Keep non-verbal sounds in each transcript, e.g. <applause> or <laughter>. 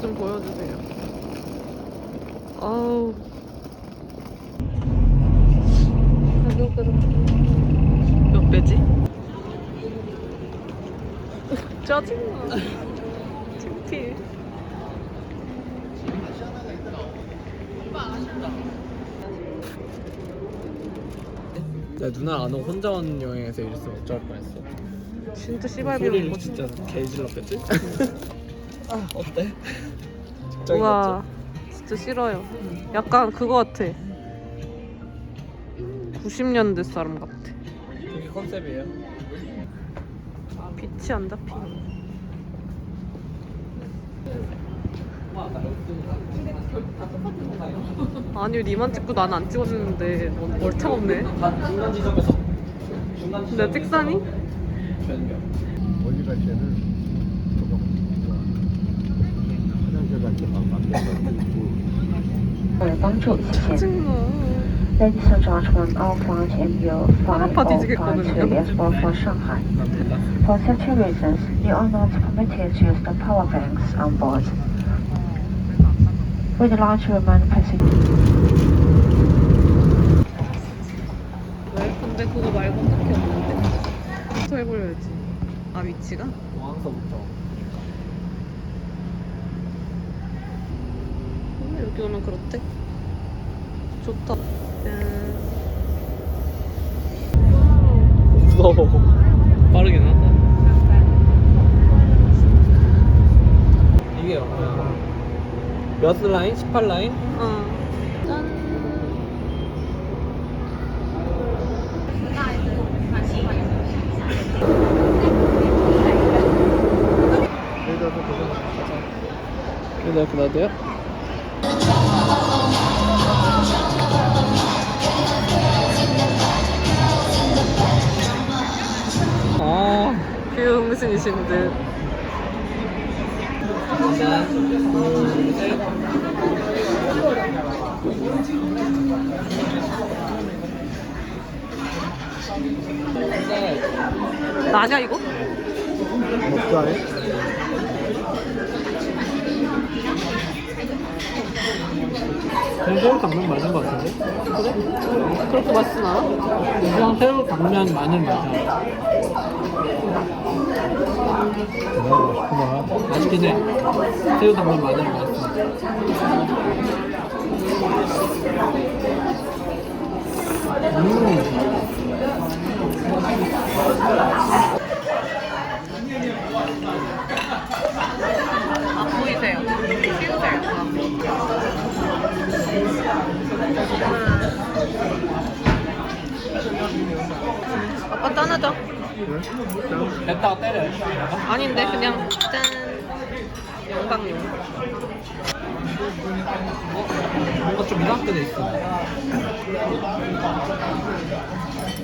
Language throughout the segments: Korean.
좀 보여주세요. 아우. 가격은 몇 배지? <laughs> 짜증나. 창피해. 야 누나 안 오고 혼자 온 여행에서 이랬으면 어쩔 뻔했어 진짜 씨발 소리를. 진짜 개 질렀겠지? <laughs> 아 어때? 우와, 진짜 싫어요. 약간 그거 같아. 90년대 사람 같아. 그게 컨셉이에요 빛이 안 잡히네. 아니 니만 찍고 난 안 찍어주는데 넌 멀쩡 없네. 중간 지점에서 중간 내 찍사니? 변경 멀리 갈 때는 帮助，谢谢。 짜증나. Ladies and gentlemen, all flights in your flight 아파 or 뒤지겠거든요. flight to Expo for Shanghai. For safety reasons, you are not permitted to use the power banks on board. We'd like to remind passengers. 왜? 근데 그거 말고 딱히 없는데? 더 해보려야지. 아 위치가? 공항서부터 여기 오면 그렇대. 좋다. 음, 무서워 빠르긴 하다 이게 몇 라인? 18라인? 어. 짠. 네, 그나도요? 셋. 나냐 이거? 먹자 에 새우 당면 맞은 것 같은데? 그래? 그렇게 맛있진 않아? 그냥 새우 당면 마늘 맞아. 정말 맛있구만 맛있긴 해. 새우 당면 마늘 맛있어. 음. 아빠 짠하자. 뱉다가 때려. 아닌데 그냥 짠. 영광용. 뭔가 좀 이상하게 돼 있어.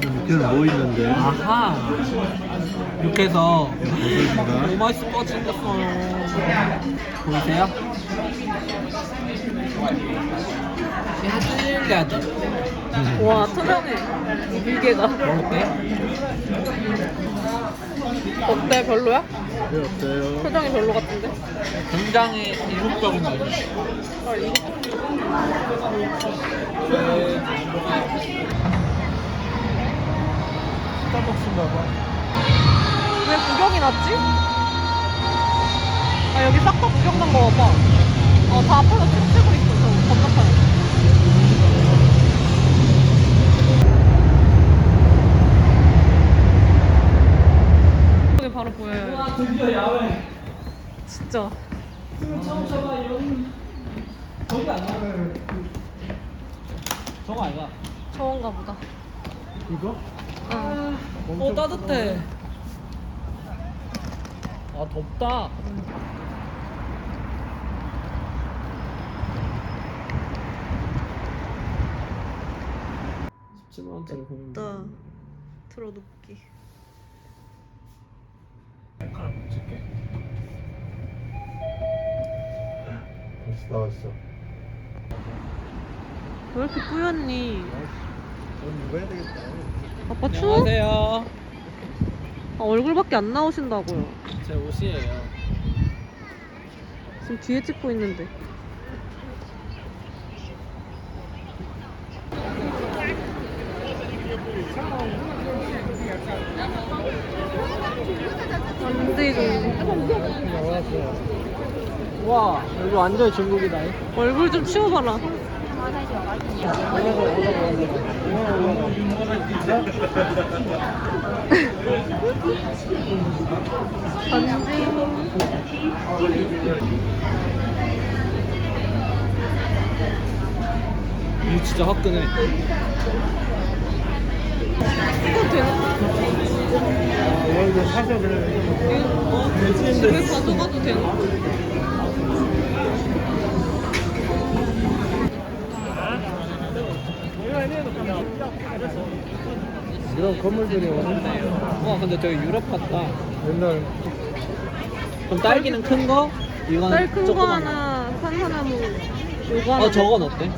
밑에는 뭐 있는데 아하. 이렇게 해서? 너무 같이 생겼어요. 보이세요? 야들야들. 와 투명해. 밀개가. 먹을게. 어때 별로야? 왜 어때요? 표정이 별로 같은데? 굉장히 이국적인 맛이야. 아 이거 스타벅스인가 봐. 왜 구경이 났지? 아 여기 싹 다 구경 난거 봐봐. 어다 앞에서 춤 추고 있어 저 건너편에. 여기 바로 보여요. 와 드디어 야외. 진짜. 처음 쳐봐 이런. 저기 아니야? 저거 아이가? 좋은가 보다. 이거? 응. 어 따뜻해. 아 덥다. 만 원짜리 고민. 나 틀어놓기. 하나 붙일게. 벌써 나왔어 왜 이렇게 뿌였니? 넌 입어야 되겠다 아빠 추워? 안녕하세요. 아, 얼굴밖에 안 나오신다고요. 제 옷이에요. 지금 뒤에 찍고 있는데. 안돼 와 여기 완전 중국이다. 얼굴 좀 치워봐라. 이거 진짜 화끈해. 이거 되나? 아, 이거 사서 그래. 이거 집에 가져가도 되나? 이런 건물들이 오는데. 와 근데 되게 유럽 같다. 옛날 그럼 딸기는 큰 거? 이거는 딸큰 거 조그만 하나, 산사나무 요거 하나. 어 저건 어때?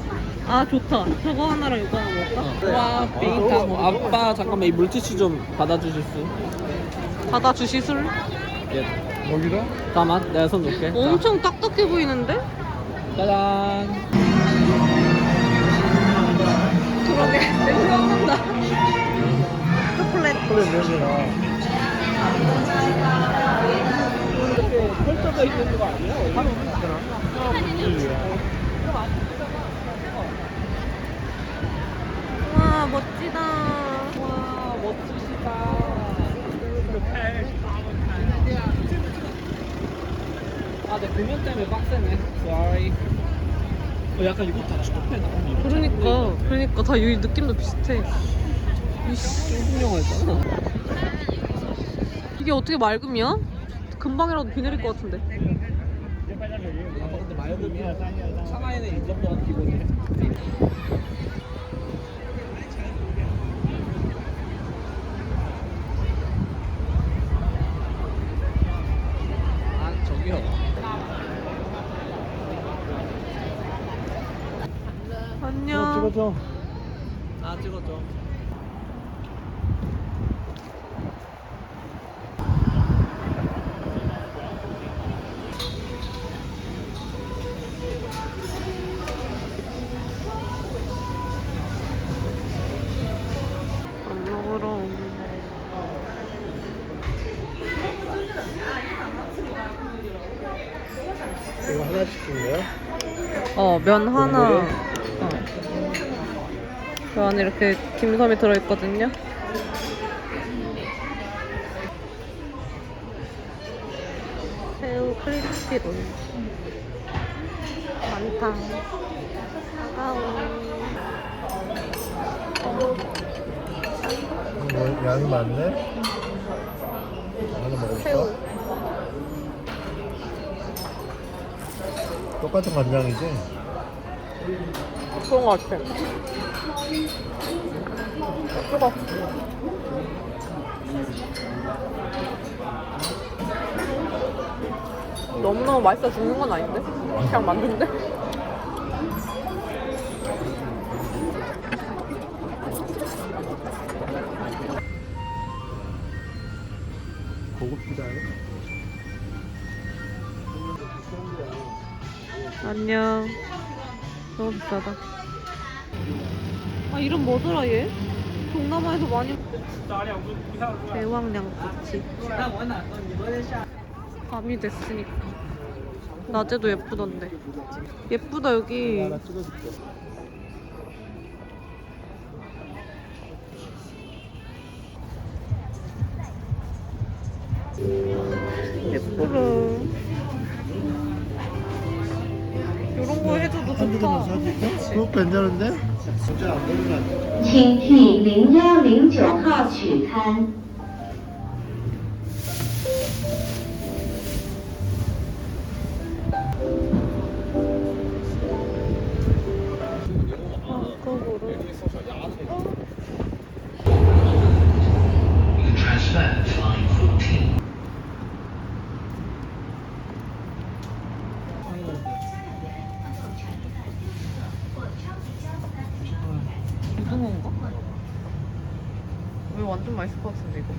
아 좋다. 저거 하나랑 이거 하나 먹을까? 와 빙타 아빠 잠깐만 이 물티슈 좀 받아주실 수? 받아 주시술? 예. 여기다? 잠깐만 내가 손 놓을게. 자, 엄청 딱딱해 보이는데? 짜잔. 펼쳐져 있는 거 아니야? 와 멋지다. 와 멋지시다. 아, 내 공연 때문에 빡세네. Sorry. 어, 약간 이거 다 축구팬 나오는 그러니까 그러니까 다 여기 느낌도 비슷해. 이씨 중국 영화였잖아. 이게 어떻게 맑음이야? 금방이라도 비 내릴 것 같은데. 아, 저기요. 안녕. 찍어줘. 아, 찍어줘. 밥 먹으러. 이거 하나씩 준 거야? 어, 면 하나. 어. 그 안에 이렇게 딤섬이 들어있거든요. 새우 크리스피 롤. 많다. 뭐, 양이 많네? 하나 먹어볼까? 똑같은 간장이지? 그런 것 같아. 뜨거. 너무너무 맛있어 죽는 건 아닌데? 그냥 만든데? 안녕. 너무 비싸다. 아, 이름 뭐더라, 얘? 동남아에서 많이. 대왕양꼬치. 밤이 됐으니까. 낮에도 예쁘던데. 예쁘다, 여기. 예쁘라. 좋다. 사줄까? 그거 괜찮은데? 진짜 안 보는 거 아니야? 请替零幺零九号取刊。 왜 완전 맛있을 것 같은데 이거?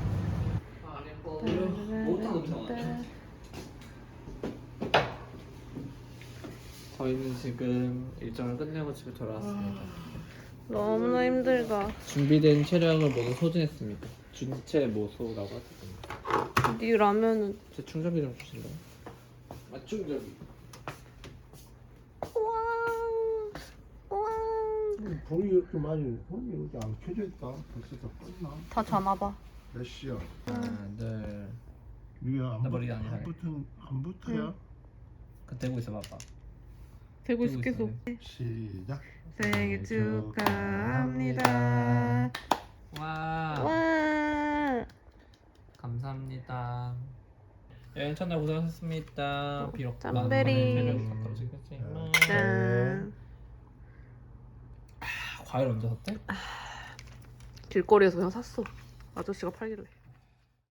저희는 지금 일정을 끝내고 집에 돌아왔습니다. 너무나 힘들다. 준비된 체력을 모두 소진했습니다. 준체 모소라고 하거든요. 네 라면은 제 충전기 좀 주실래요? 아 충전기. 우와 우와 불이 이렇게 많이 불이 이렇게 안 켜져 있다. 벌써 다 껐나? 다 자나봐. 몇 시야? 하나 둘. 이게 안, 나 머리가 안안 이상해. 붙은 안 붙어야. 그 대고 있어 봐봐. 되고 있어 계속. 시작. 생일 축하합니다. 와. 와. 감사합니다. 여행 첫날 고생하셨습니다. 비록 짬베리. 체력이 가까워지겠지만 짠. 과일 언제 샀대? 길거리에서 그냥 샀어. 아저씨가 해.